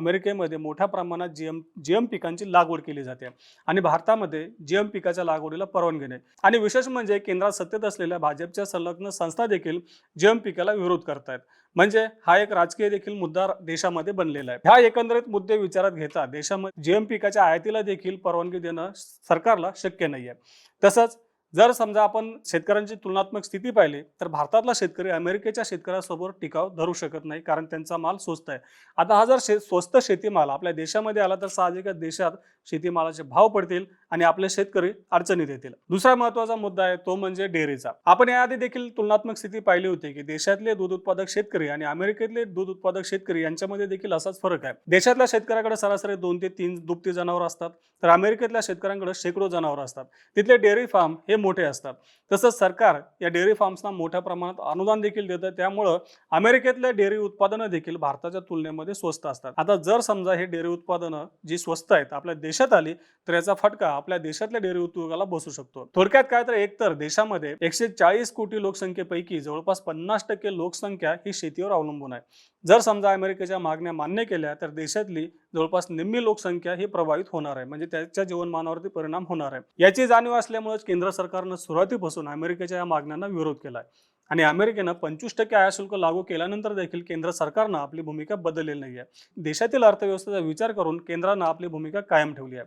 अमेरिकेमध्ये मोठ्या प्रमाणात जीएम जीएम पिकांची लागवड केली जाते आणि भारतामध्ये जीएम पिकाच्या लागवडीला परवानगी नाही. आणि विशेष म्हणजे केंद्रात सत्तेत असलेल्या भाजपच्या संलग्न संस्था देखील जीएम पिकाला विरोध करतायत. म्हणजे हा एक राजकीय देखील मुद्दा देशामध्ये बनलेला आहे. ह्या एकंदरीत मुद्दे विचारात घेता देशामध्ये जीएम पिकाच्या आयातीला देखील परवानगी देणं सरकारला शक्य नाहीये. तसंच जर समजा आपण शेतकऱ्यांची तुलनात्मक स्थिती पाहिली तर भारतातला शेतकरी अमेरिकेच्या शेतकऱ्यासमोर टिकाव धरू शकत नाही कारण त्यांचा माल स्वस्त आहे. आता हा जर शे स्वस्त शेतीमाल आपल्या देशामध्ये आला तर साहजिकच देशात शेतीमालाचे भाव पडतील आणि आपले शेतकरी अडचणीत येतील. दुसरा महत्त्वाचा मुद्दा आहे तो म्हणजे डेअरीचा. आपण याआधी देखील तुलनात्मक स्थिती पाहिली होती की देशातले दूध उत्पादक शेतकरी आणि अमेरिकेतले दूध उत्पादक शेतकरी यांच्यामध्ये देखील असाच फरक आहे. देशातल्या शेतकऱ्याकडे सरासरी दोन ते तीन दुभती जनावर असतात तर अमेरिकेतल्या शेतकऱ्यांकडे शेकडो जनावर असतात. तिथले डेअरी फार्म हे मोठे असतात. तसंच सरकार या डेअरी फार्म्सना मोठ्या प्रमाणात अनुदान देखील देतं. त्यामुळं अमेरिकेतल्या डेअरी उत्पादनं देखील भारताच्या तुलनेमध्ये स्वस्त असतात. आता जर समजा हे डेअरी उत्पादनं जी स्वस्त आहेत आपल्या देशात आली तर याचा फटका आपल्या देशातल्या डेअरी उद्योगाला बसू शकतो. थोडक्यात काय तर एकतर देशामध्ये एकशे चाळीस कोटी लोकसंख्येपैकी जवळपास पन्नास टक्के लोकसंख्या ही शेतीवर अवलंबून आहे. जर समजा अमेरिकेच्या मागण्या मान्य केल्या तर देशातली जवळपास निम्मी लोकसंख्या ही प्रभावित होणार आहे. म्हणजे त्याच्या जीवनमानावरती परिणाम होणार आहे. याची जाणीव असल्यामुळेच केंद्र सरकारनं सुरुवातीपासून अमेरिकेच्या या मागण्यांना विरोध केला आहे आणि अमेरिकेनं पंचवीस टक्के आयाशुल्क लागू केल्यानंतर देखील केंद्र सरकारनं आपली भूमिका बदललेली नाही आहे देशातील अर्थव्यवस्थेचा विचार करून केंद्रानं आपली भूमिका कायम ठेवली आहे.